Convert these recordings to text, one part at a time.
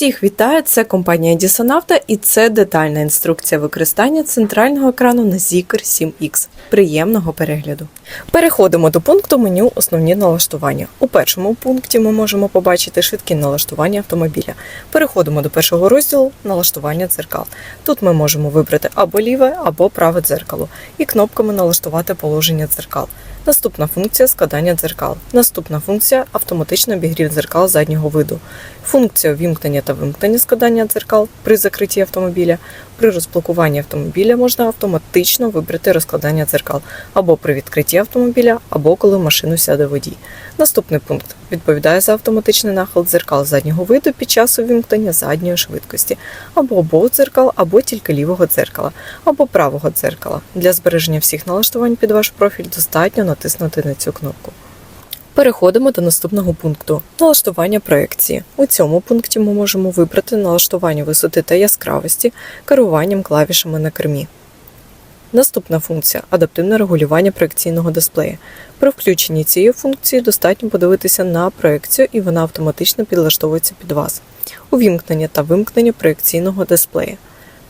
Всіх вітаю! Це компанія Дісонавта і це детальна інструкція використання центрального екрану на Zikr 7X. Приємного перегляду. Переходимо до пункту меню Основні налаштування. У першому пункті ми можемо побачити швидкі налаштування автомобіля. Переходимо до першого розділу налаштування дзеркал. Тут ми можемо вибрати або ліве, або праве дзеркало і кнопками налаштувати положення дзеркал. Наступна функція складання дзеркал. Наступна функція автоматичний обігрів дзеркал заднього виду. Функція вімкнення та вимкнення складання дзеркал при закритті автомобіля. При розблокуванні автомобіля можна автоматично вибрати розкладання дзеркал або при відкритті автомобіля, або коли в машину сяде водій. Наступний пункт відповідає за автоматичний нахил дзеркал заднього виду під час увімкнення задньої швидкості, або обох дзеркал, або тільки лівого дзеркала, або правого дзеркала. Для збереження всіх налаштувань під ваш профіль достатньо натиснути на цю кнопку. Переходимо до наступного пункту налаштування проекції. У цьому пункті ми можемо вибрати налаштування висоти та яскравості керуванням клавішами на кермі. Наступна функція адаптивне регулювання проекційного дисплея. При включенні цієї функції достатньо подивитися на проекцію і вона автоматично підлаштовується під вас. Увімкнення та вимкнення проекційного дисплея.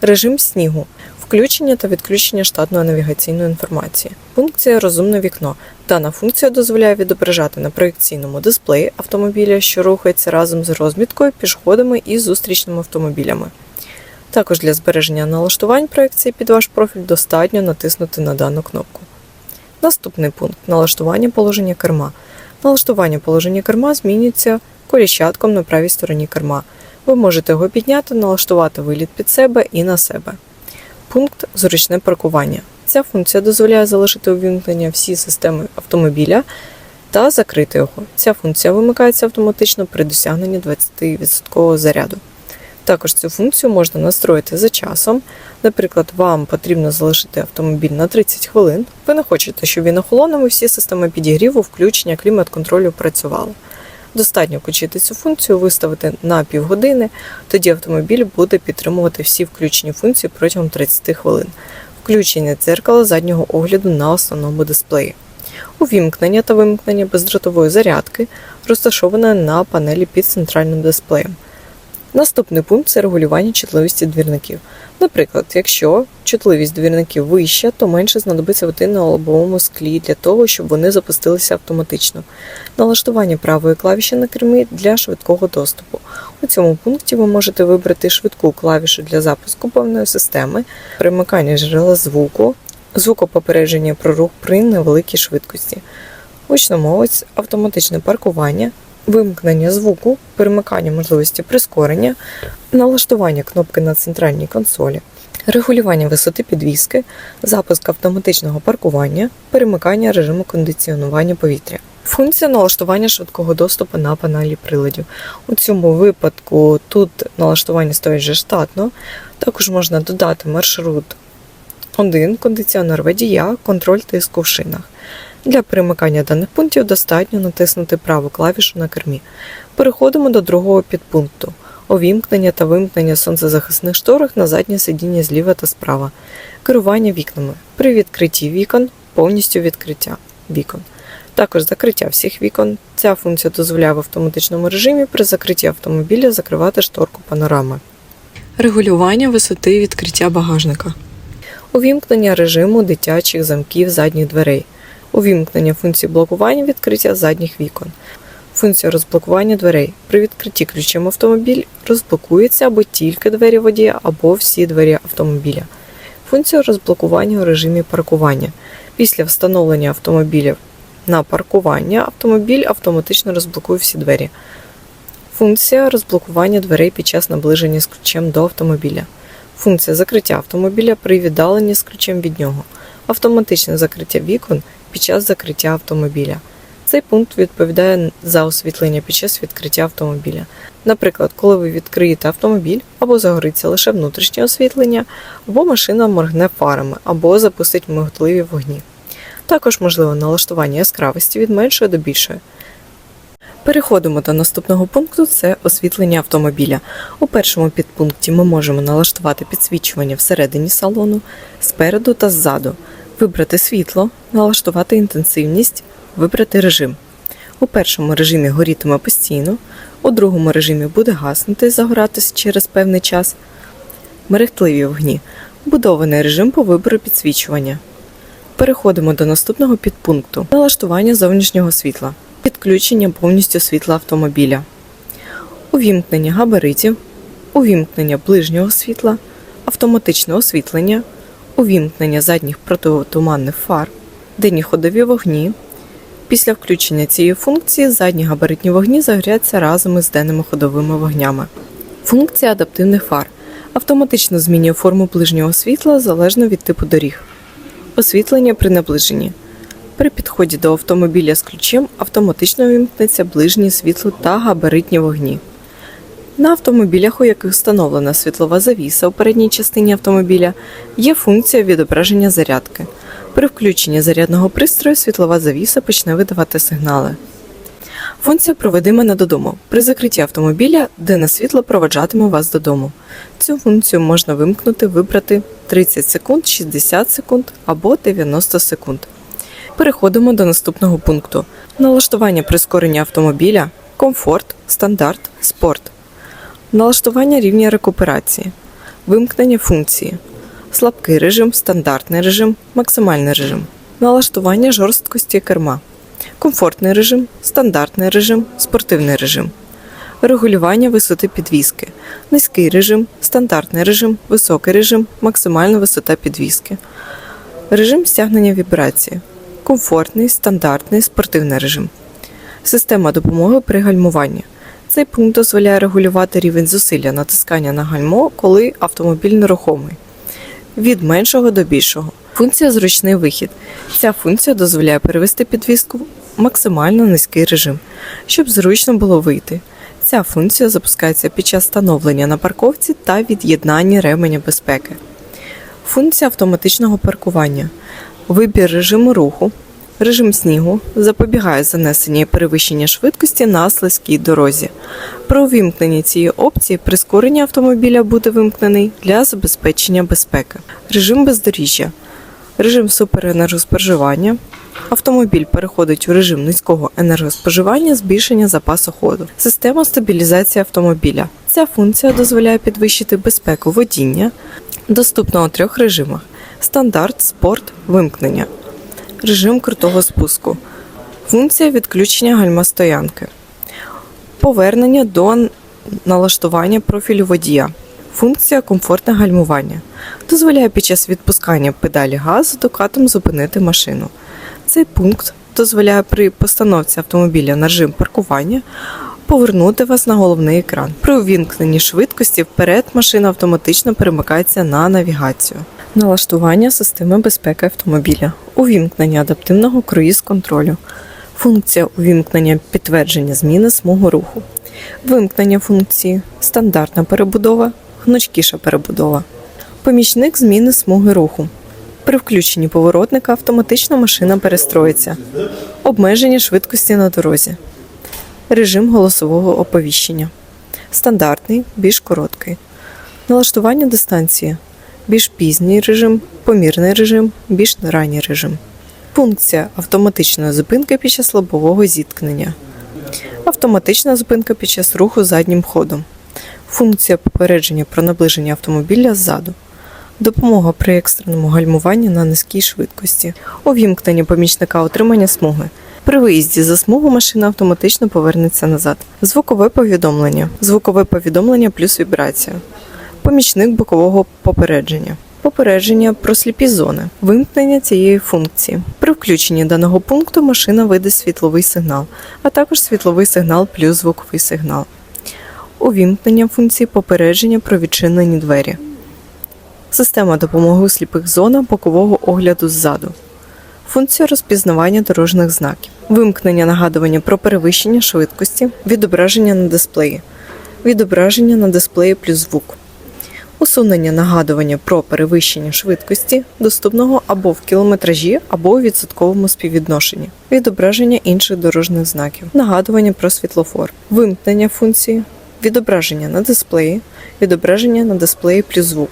Режим снігу. Включення та відключення штатної навігаційної інформації. Функція Розумне вікно. Дана функція дозволяє відображати на проекційному дисплеї автомобіля, що рухається разом з розміткою, пішоходами і зустрічними автомобілями. Також для збереження налаштувань проекції під ваш профіль достатньо натиснути на дану кнопку. Наступний пункт налаштування положення керма. Налаштування положення керма змінюється коліщатком на правій стороні керма. Ви можете його підняти, налаштувати виліт під себе і на себе. Пункт Зручне паркування. Ця функція дозволяє залишити увімкнення всі системи автомобіля та закрити його. Ця функція вимикається автоматично при досягненні 20% заряду. Також цю функцію можна настроїти за часом. Наприклад, вам потрібно залишити автомобіль на 30 хвилин. Ви не хочете, щоб він охолонув і всі системи підігріву, включення, клімат-контролю працювали. Достатньо включити цю функцію, виставити на півгодини, тоді автомобіль буде підтримувати всі включені функції протягом 30 хвилин. Включення дзеркала заднього огляду на основному дисплеї. Увімкнення та вимкнення бездротової зарядки розташоване на панелі під центральним дисплеєм. Наступний пункт це регулювання чутливості двірників. Наприклад, якщо чутливість двірників вища, то менше знадобиться води на лобовому склі для того, щоб вони запустилися автоматично. Налаштування правої клавіші на кермі для швидкого доступу. У цьому пункті ви можете вибрати швидку клавішу для запуску повної системи, перемикання джерела звуку, звукопопередження про рух при невеликій швидкості, гучномовець, автоматичне паркування, вимкнення звуку, перемикання можливості прискорення, налаштування кнопки на центральній консолі, регулювання висоти підвіски, запуск автоматичного паркування, перемикання режиму кондиціонування повітря. Функція налаштування швидкого доступу на панелі приладів. У цьому випадку тут налаштування стоїть вже штатно. Також можна додати маршрут 1, кондиціонер водія, контроль тиску в шинах. Для перемикання даних пунктів достатньо натиснути праву клавішу на кермі. Переходимо до другого підпункту увімкнення та вимкнення сонцезахисних шторок на заднє сидіння зліва та справа, керування вікнами. При відкритті вікон повністю відкриття вікон. Також закриття всіх вікон. Ця функція дозволяє в автоматичному режимі при закритті автомобіля закривати шторку панорами. Регулювання висоти відкриття багажника. Увімкнення режиму дитячих замків задніх дверей. Увімкнення функції блокування відкриття задніх вікон. Функція розблокування дверей. При відкритті ключем автомобіль розблокується або тільки двері водія, або всі двері автомобіля. Функція розблокування у режимі паркування. Після встановлення автомобілів на паркування автомобіль автоматично розблокує всі двері. Функція розблокування дверей під час наближення з ключем до автомобіля. Функція закриття автомобіля при віддаленні з ключем від нього. Автоматичне закриття вікон під час закриття автомобіля. Цей пункт відповідає за освітлення під час відкриття автомобіля. Наприклад, коли ви відкриєте автомобіль, або загориться лише внутрішнє освітлення, або машина моргне фарами, або запустить миготливі вогні. Також можливе налаштування яскравості від меншої до більшої. Переходимо до наступного пункту це освітлення автомобіля. У першому підпункті ми можемо налаштувати підсвічування всередині салону, спереду та ззаду, вибрати світло, налаштувати інтенсивність, вибрати режим. У першому режимі горітиме постійно, У другому режимі буде гаснути і загоратися через певний час. Мерехтливі вогні. Будований режим по вибору підсвічування. Переходимо до наступного підпункту налаштування зовнішнього світла, підключення повністю світла автомобіля, увімкнення габаритів, увімкнення ближнього світла, автоматичне освітлення, увімкнення задніх протитуманних фар, денні ходові вогні. Після включення цієї функції задні габаритні вогні загоряться разом із денними ходовими вогнями. Функція адаптивних фар автоматично змінює форму ближнього світла залежно від типу доріг. Освітлення при наближенні. При підході до автомобіля з ключем автоматично вимкнеться ближнє світло та габаритні вогні. На автомобілях, у яких встановлена світлова завіса у передній частині автомобіля, є функція відображення зарядки. При включенні зарядного пристрою світлова завіса почне видавати сигнали. Функція проведи мене додому. При закритті автомобіля денне світло проведжатиме вас додому. Цю функцію можна вимкнути, вибрати 30 секунд, 60 секунд або 90 секунд. Переходимо до наступного пункту: налаштування прискорення автомобіля, комфорт, стандарт, спорт, налаштування рівня рекуперації, вимкнення функції, слабкий режим, стандартний режим, максимальний режим, налаштування жорсткості керма, комфортний режим, стандартний режим, спортивний режим, регулювання висоти підвіски, низький режим, стандартний режим, високий режим, максимальна висота підвіски, режим стягнення вібрації, комфортний, стандартний, спортивний режим, система допомоги при гальмуванні. Цей пункт дозволяє регулювати рівень зусилля натискання на гальмо, коли автомобіль нерухомий від меншого до більшого. Функція зручний вихід. Ця функція дозволяє перевести підвіску в максимально низький режим, щоб зручно було вийти. Ця функція запускається під час встановлення на парковці та від'єднання ременя безпеки. Функція автоматичного паркування. Вибір режиму руху. Режим снігу запобігає занесення перевищення швидкості на слизькій дорозі. При увімкненні цієї опції прискорення автомобіля буде вимкнений для забезпечення безпеки. Режим бездоріжжя. Режим суперенергоспоживання. Автомобіль переходить у режим низького енергоспоживання, збільшення запасу ходу. Система стабілізації автомобіля. Ця функція дозволяє підвищити безпеку водіння. Доступна у трьох режимах: стандарт, спорт, вимкнення. Режим крутого спуску. Функція відключення гальма стоянки, Повернення до налаштування профілю водія. Функція комфортне гальмування. Дозволяє під час відпускання педалі газу докатом зупинити машину. Цей пункт дозволяє при постановці автомобіля на режим паркування повернути вас на головний екран. При увімкненні швидкості вперед машина автоматично перемикається на навігацію. Налаштування системи безпеки автомобіля, увімкнення адаптивного круїз-контролю, функція увімкнення підтвердження зміни смугу руху, вимкнення функції, стандартна перебудова, гнучкіша перебудова, помічник зміни смуги руху. При включенні поворотника автоматично машина перестроїться, обмеження швидкості на дорозі, режим голосового оповіщення, стандартний, більш короткий, налаштування дистанції більш пізній режим, помірний режим, більш ранній режим. Функція автоматичної зупинки під час лобового зіткнення. Автоматична зупинка під час руху заднім ходом. Функція попередження про наближення автомобіля ззаду. Допомога при екстреному гальмуванні на низькій швидкості. Увімкнення помічника отримання смуги. При виїзді за смугу машина автоматично повернеться назад. Звукове повідомлення. Звукове повідомлення плюс вібрація помічник бокового попередження. Попередження про сліпі зони, вимкнення цієї функції. При включенні даного пункту машина видасть світловий сигнал, а також світловий сигнал плюс звуковий сигнал. Увімкнення функції попередження про відчинені двері. Система допомоги у сліпих зонах бокового огляду ззаду. Функція розпізнавання дорожніх знаків. Вимкнення нагадування про перевищення швидкості, відображення на дисплеї. Відображення на дисплеї плюс звук усунення нагадування про перевищення швидкості, доступного або в кілометражі, або у відсотковому співвідношенні, відображення інших дорожніх знаків, нагадування про світлофор, вимкнення функції, відображення на дисплеї, відображення на дисплеї плюс звук.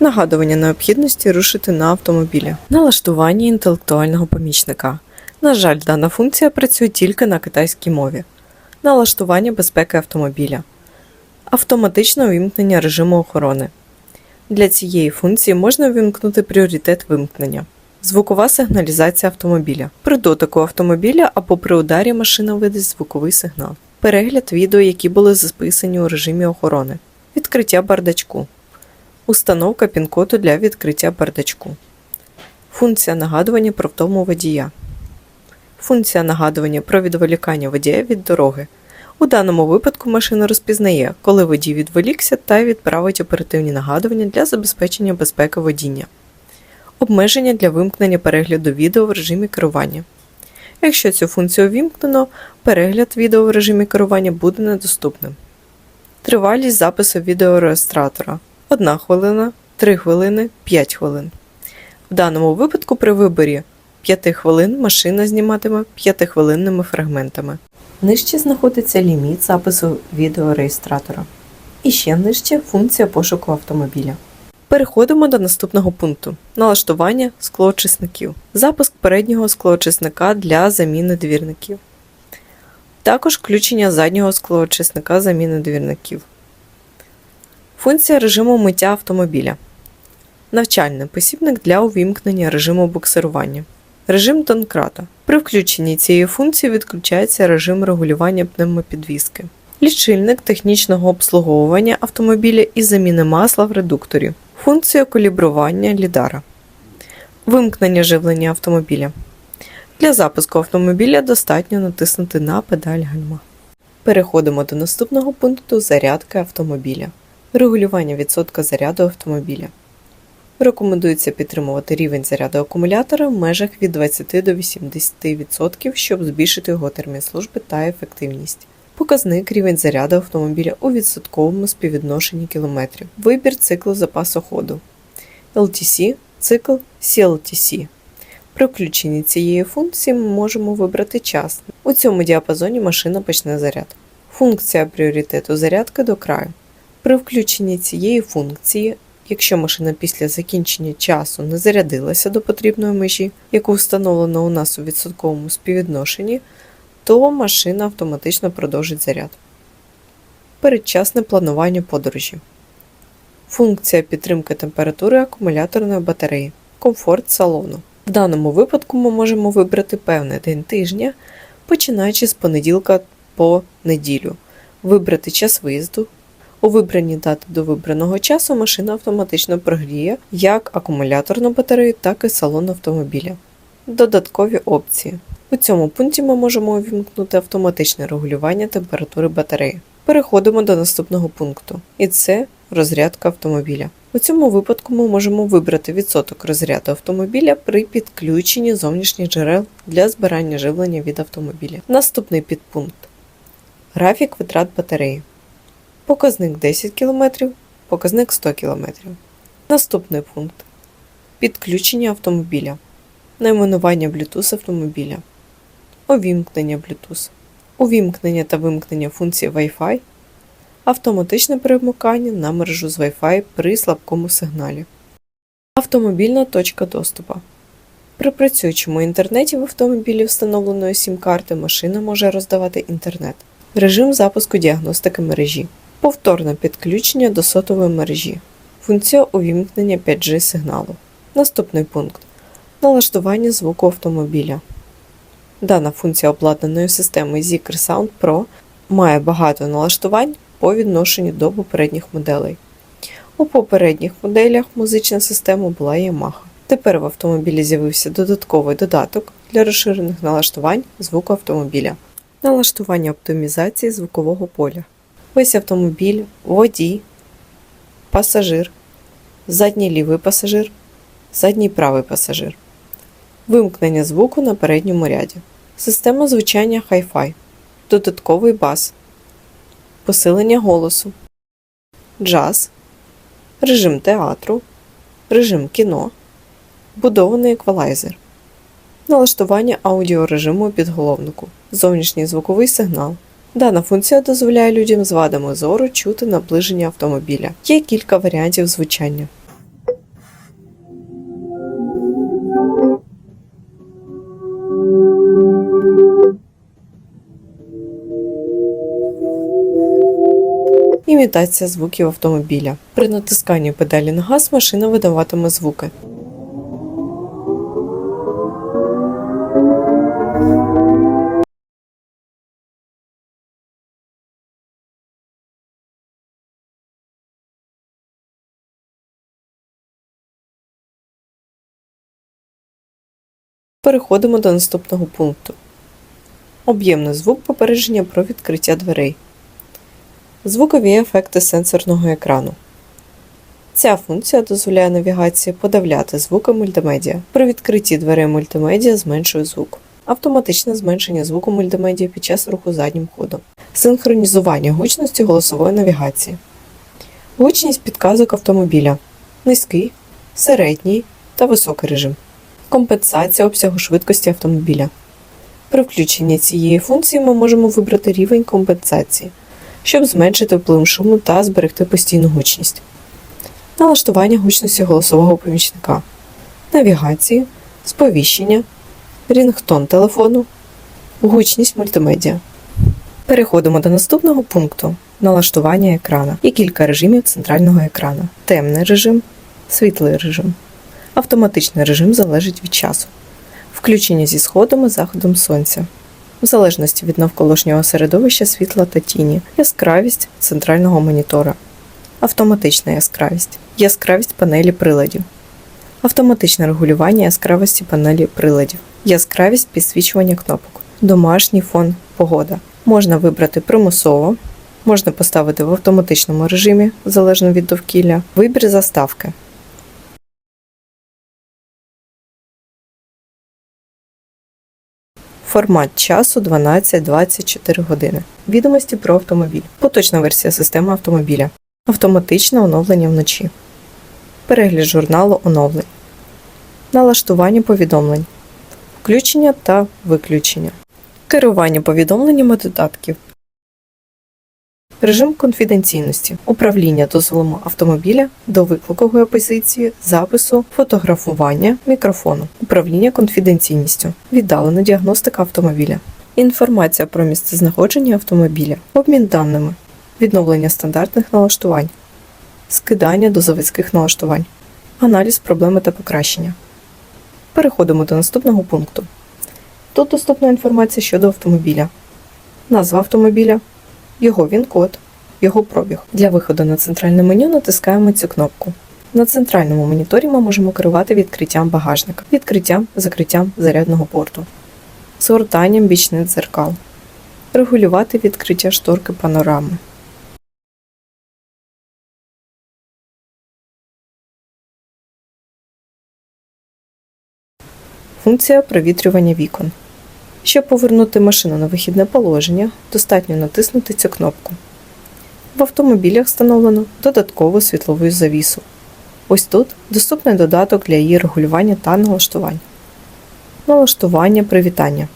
Нагадування необхідності рушити на автомобілі, налаштування інтелектуального помічника. На жаль, дана функція працює тільки на китайській мові. налаштування безпеки автомобіля, автоматичне увімкнення режиму охорони. Для цієї функції можна увімкнути пріоритет вимкнення. Звукова сигналізація автомобіля. При дотику автомобіля або при ударі машина видасть звуковий сигнал. Перегляд відео, які були записані у режимі охорони. Відкриття бардачку. Установка пін-коду для відкриття бардачку. Функція нагадування про втому водія. Функція нагадування про відволікання водія від дороги. У даному випадку машина розпізнає, коли водій відволікся та відправить оперативні нагадування для забезпечення безпеки водіння. Обмеження для вимкнення перегляду відео в режимі керування. Якщо цю функцію увімкнено, перегляд відео в режимі керування буде недоступним. Тривалість запису відеореєстратора 1 хвилина, 3 хвилини, 5 хвилин. В даному випадку при виборі 5 хвилин машина зніматиме 5-хвилинними фрагментами. Нижче знаходиться ліміт запису відеореєстратора. І ще нижче функція пошуку автомобіля. Переходимо до наступного пункту налаштування склоочисників. Запуск переднього склоочисника для заміни двірників. Також включення заднього склоочисника заміни двірників. Функція режиму миття автомобіля. Навчальний посібник для увімкнення режиму буксирування. Режим Донкрата. При включенні цієї функції відключається режим регулювання пневмопідвіски. Лічильник технічного обслуговування автомобіля і заміни масла в редукторі. Функція калібрування лідара. Вимкнення живлення автомобіля. Для запуску автомобіля достатньо натиснути на педаль гальма. Переходимо до наступного пункту зарядки автомобіля. Регулювання відсотка заряду автомобіля. Рекомендується підтримувати рівень заряду акумулятора в межах від 20 до 80%, щоб збільшити його термін служби та ефективність. Показник рівень заряду автомобіля у відсотковому співвідношенні кілометрів. Вибір циклу запасу ходу. LTC, цикл CLTC. При включенні цієї функції ми можемо вибрати час. У цьому діапазоні машина почне заряд. Функція пріоритету зарядки до краю. При включенні цієї функції, якщо машина після закінчення часу не зарядилася до потрібної межі, яку встановлено у нас у відсотковому співвідношенні, то машина автоматично продовжить заряд. Передчасне планування подорожі. Функція підтримки температури акумуляторної батареї. Комфорт салону. В даному випадку ми можемо вибрати певний день тижня, починаючи з понеділка по неділю, вибрати час виїзду. У вибраній дати до вибраного часу машина автоматично прогріє як акумуляторну батарею, так і салон автомобіля. Додаткові опції. У цьому пункті ми можемо увімкнути автоматичне регулювання температури батареї. Переходимо до наступного пункту, і це розрядка автомобіля. У цьому випадку ми можемо вибрати відсоток розряду автомобіля при підключенні зовнішніх джерел для збирання живлення від автомобіля. Наступний підпункт графік витрат батареї. Показник 10 км, показник 100 км. Наступний пункт підключення автомобіля. Найменування Bluetooth автомобіля. Увімкнення Bluetooth. Увімкнення та вимкнення функції Wi-Fi. Автоматичне перемикання на мережу з Wi-Fi при слабкому сигналі. Автомобільна точка доступу. При працюючому інтернеті в автомобілі встановленої сім-карти машина може роздавати інтернет. Режим запуску діагностики мережі. Повторне підключення до сотової мережі. Функція увімкнення 5G сигналу. Наступний пункт. Налаштування звуку автомобіля. Дана функція обладнаної системою Zikr Sound Pro має багато налаштувань по відношенню до попередніх моделей. У попередніх моделях музична система була Yamaha. Тепер в автомобілі з'явився додатковий додаток для розширених налаштувань звуку автомобіля. Налаштування оптимізації звукового поля. Весь автомобіль, водій, пасажир, задній лівий пасажир, задній правий пасажир. Вимкнення звуку на передньому ряді. Система звучання Hi-Fi. Додатковий бас. Посилення голосу. Джаз. Режим театру. Режим кіно. Будований еквалайзер. Налаштування аудіорежиму підголовнику. Зовнішній звуковий сигнал. Дана функція дозволяє людям з вадами зору чути наближення автомобіля. Є кілька варіантів звучання. Імітація звуків автомобіля. При натисканні педалі на газ машина видаватиме звуки. Переходимо до наступного пункту. Об'ємний звук попередження про відкриття дверей. Звукові ефекти сенсорного екрану. Ця функція дозволяє навігації подавляти звуки мультимедіа. При відкритті дверей мультимедіа зменшує звук. Автоматичне зменшення звуку мультимедіа під час руху заднім ходом. Синхронізування гучності голосової навігації. Гучність підказок автомобіля. Низький, середній та високий режим. Компенсація обсягу швидкості автомобіля. При включенні цієї функції ми можемо вибрати рівень компенсації, щоб зменшити вплив шуму та зберегти постійну гучність. Налаштування гучності голосового помічника, навігації, сповіщення, рінгтон телефону, гучність мультимедіа. Переходимо до наступного пункту налаштування екрана. Є кілька режимів центрального екрану: темний режим, світлий режим. Автоматичний режим залежить від часу. Включення зі сходом і заходом сонця. В залежності від навколишнього середовища світла та тіні, яскравість центрального монітора, автоматична яскравість, яскравість панелі приладів, автоматичне регулювання яскравості панелі приладів, яскравість підсвічування кнопок, домашній фон, погода. Можна вибрати примусово, можна поставити в автоматичному режимі, залежно від довкілля, вибір заставки. Формат часу 12-24 години. Відомості про автомобіль. Поточна версія системи автомобіля. Автоматичне оновлення вночі. Перегляд журналу оновлень. Налаштування повідомлень. Включення та виключення. Керування повідомленнями додатків. Режим конфіденційності. Управління дозволом автомобіля до викликової позиції, запису, фотографування, мікрофону. Управління конфіденційністю. Віддалена діагностика автомобіля. Інформація про місцезнаходження автомобіля. Обмін даними. Відновлення стандартних налаштувань. Скидання до заводських налаштувань. Аналіз проблеми та покращення. Переходимо до наступного пункту. Тут доступна інформація щодо автомобіля. Назва автомобіля, його він-код, його пробіг. Для виходу на центральне меню натискаємо цю кнопку. На центральному моніторі ми можемо керувати відкриттям багажника, відкриттям, закриттям зарядного порту, згортанням бічних дзеркал, регулювати відкриття шторки панорами. Функція провітрювання вікон. Щоб повернути машину на вихідне положення, достатньо натиснути цю кнопку. В автомобілях встановлено додаткову світлову завісу. Ось тут доступний додаток для її регулювання та налаштувань. Налаштування привітання.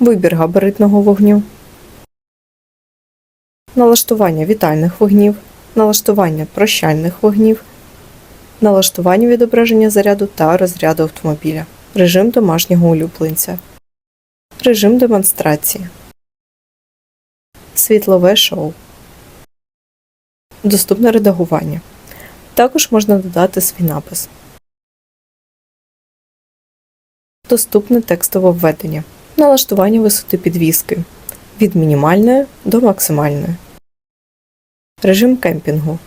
Вибір габаритного вогню. Налаштування вітальних вогнів. Налаштування прощальних вогнів налаштування відображення заряду та розряду автомобіля, режим домашнього улюбленця, режим демонстрації, світлове шоу, доступне редагування. Також можна додати свій напис. Доступне текстове введення, налаштування висоти підвіски. Від мінімальної до максимальної, режим кемпінгу.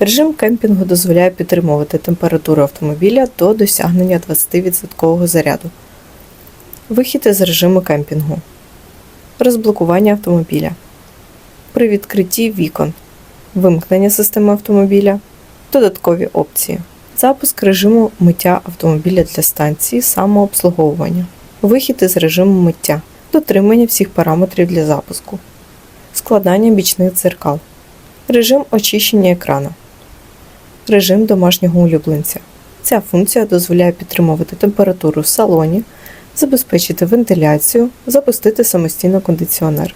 Режим кемпінгу дозволяє підтримувати температуру автомобіля до досягнення 20% заряду. Вихід із режиму кемпінгу. Розблокування автомобіля. При відкритті вікон. Вимкнення системи автомобіля. Додаткові опції. Запуск режиму миття автомобіля для станції самообслуговування. Вихід із режиму миття. Дотримання всіх параметрів для запуску. Складання бічних дзеркал. Режим очищення екрану. Режим домашнього улюбленця. Ця функція дозволяє підтримувати температуру в салоні, забезпечити вентиляцію, запустити самостійно кондиціонер.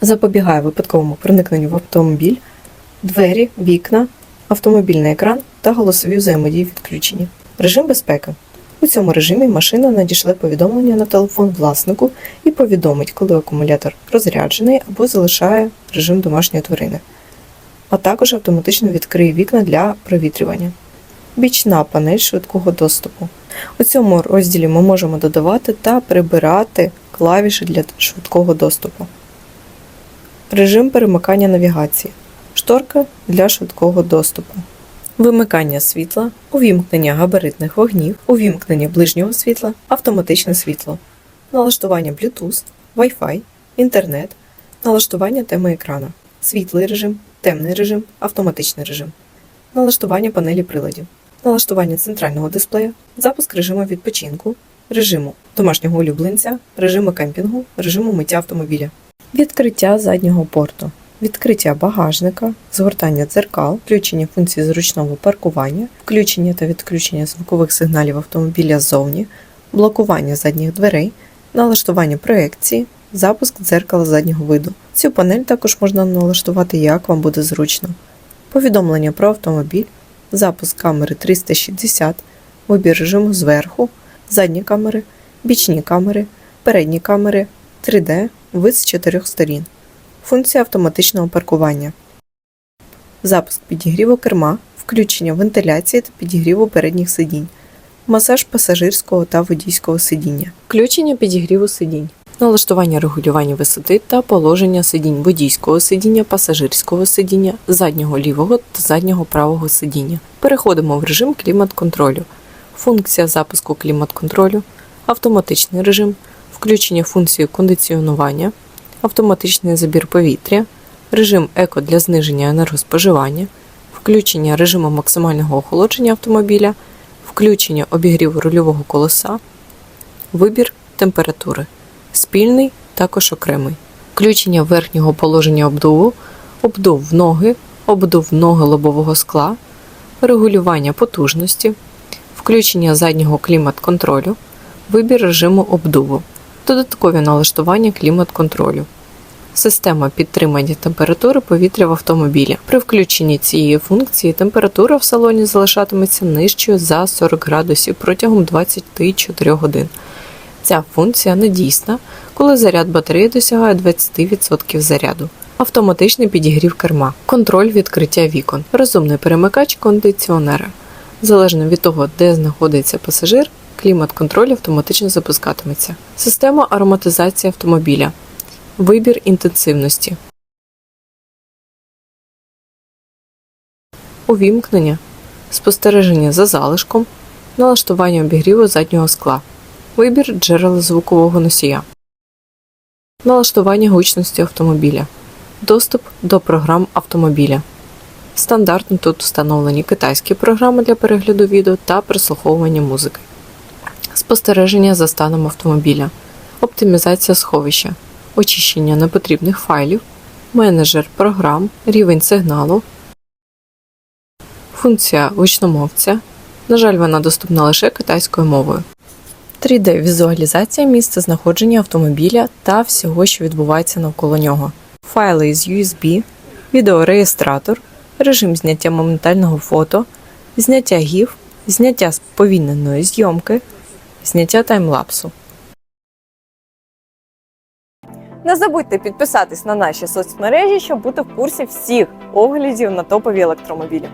Запобігає випадковому проникненню в автомобіль, двері, вікна, автомобільний екран та голосові взаємодії відключені. Режим безпеки. У цьому режимі машина надішле повідомлення на телефон власнику і повідомить, коли акумулятор розряджений або залишає режим домашньої тварини, а також автоматично відкриє вікна для провітрювання. Бічна панель швидкого доступу. У цьому розділі ми можемо додавати та прибирати клавіші для швидкого доступу. Режим перемикання навігації. Шторка для швидкого доступу. Вимикання світла, увімкнення габаритних вогнів, увімкнення ближнього світла, автоматичне світло, налаштування Bluetooth, Wi-Fi, інтернет, налаштування теми екрана, світлий режим, темний режим, автоматичний режим, налаштування панелі приладів, налаштування центрального дисплея, запуск режиму відпочинку, режиму домашнього улюбленця, режиму кемпінгу, режиму миття автомобіля, відкриття заднього порту. Відкриття багажника, згортання дзеркал, включення функції зручного паркування, включення та відключення звукових сигналів автомобіля ззовні, блокування задніх дверей, налаштування проекції, запуск дзеркала заднього виду. Цю панель також можна налаштувати як вам буде зручно. Повідомлення про автомобіль, запуск камери 360, вибір режиму зверху, задні камери, бічні камери, передні камери, 3D, вид з чотирьох сторін. Функція автоматичного паркування. Запуск підігріву керма, включення вентиляції та підігріву передніх сидінь. Масаж пасажирського та водійського сидіння. Включення підігріву сидінь. Налаштування регулювання висоти та положення сидінь водійського сидіння, пасажирського сидіння, заднього лівого та заднього правого сидіння. Переходимо в режим клімат-контролю. Функція запуску клімат-контролю, автоматичний режим, включення функції кондиціонування, автоматичний забір повітря, режим еко для зниження енергоспоживання, включення режиму максимального охолодження автомобіля, включення обігріву рульового колеса, вибір температури, спільний також окремий, включення верхнього положення обдуву, обдув ноги, обдув ноги лобового скла, регулювання потужності, включення заднього клімат-контролю, вибір режиму обдуву. Додаткові налаштування клімат-контролю. Система підтримання температури повітря в автомобілі. При включенні цієї функції температура в салоні залишатиметься нижчою за 40 градусів протягом 24 годин. Ця функція не дійсна, коли заряд батареї досягає 20% заряду. Автоматичний підігрів керма, контроль відкриття вікон, розумний перемикач кондиціонера. Залежно від того, де знаходиться пасажир, клімат-контроль автоматично запускатиметься. Система ароматизації автомобіля. Вибір інтенсивності. Увімкнення. Спостереження за залишком. Налаштування обігріву заднього скла. Вибір джерела звукового носія. Налаштування гучності автомобіля. Доступ до програм автомобіля. Стандартно тут встановлені китайські програми для перегляду відео та прослуховування музики. Спостереження за станом автомобіля. Оптимізація сховища очищення непотрібних файлів, менеджер програм, рівень сигналу, функція гучномовця. На жаль, вона доступна лише китайською мовою. 3D-візуалізація місця знаходження автомобіля та всього, що відбувається навколо нього. Файли із USB, відеореєстратор, режим зняття моментального фото, зняття GIF, зняття сповільненої зйомки, зняття таймлапсу. Не забудьте підписатись на наші соцмережі, щоб бути в курсі всіх оглядів на топові електромобілі.